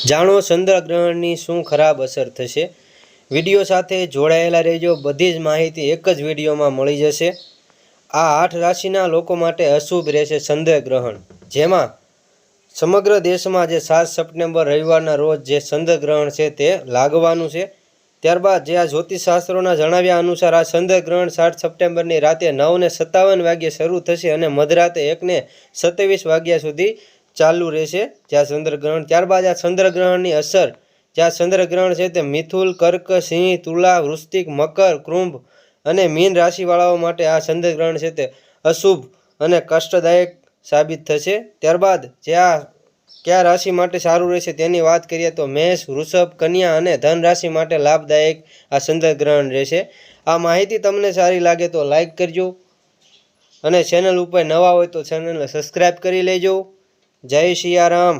જાણો ચંદ્રગ્રહણની શું ખરાબ અસર થશે? વીડિયો સાથે જોડાયેલા રહેજો. બધી જ માહિતી એક જ વિડીયોમાં મળી જશે. આ આઠ રાશિના લોકો માટે અશુભ રહેશે ચંદ્રગ્રહણ જેમાં સમગ્ર દેશમાં જે સાત સપ્ટેમ્બર રવિવારના રોજ જે ચંદ્રગ્રહણ છે તે લાગવાનું છે. ત્યારબાદ જે આ જ્યોતિષશાસ્ત્રોના જણાવ્યા અનુસાર આ ચંદ્રગ્રહણ સાત સપ્ટેમ્બરની રાતે નવને સત્તાવન વાગ્યે શરૂ થશે અને મધરાતે એકને સત્યાવીસ વાગ્યા સુધી ચાલુ રહેશે. જ્યાં ચંદ્રગ્રહણ, ત્યારબાદ આ ચંદ્રગ્રહણની અસર, જ્યાં ચંદ્રગ્રહણ છે તે મિથુલ, કર્ક, સિંહ, તુલા, વૃશ્ચિક, મકર, કુંભ અને મીન રાશિવાળાઓ માટે આ ચંદ્રગ્રહણ છે તે અશુભ અને કષ્ટદાયક સાબિત થશે. ત્યારબાદ જે આ કયા રાશિ માટે સારું રહેશે તેની વાત કરીએ તો મેષ, વૃષભ, કન્યા અને ધન રાશિ માટે લાભદાયક આ ચંદ્રગ્રહણ રહેશે. આ માહિતી તમને સારી લાગે તો લાઈક કરજો અને ચેનલ ઉપર નવા હોય તો ચેનલને સબસ્ક્રાઈબ કરી લેજો. જય સિયારામ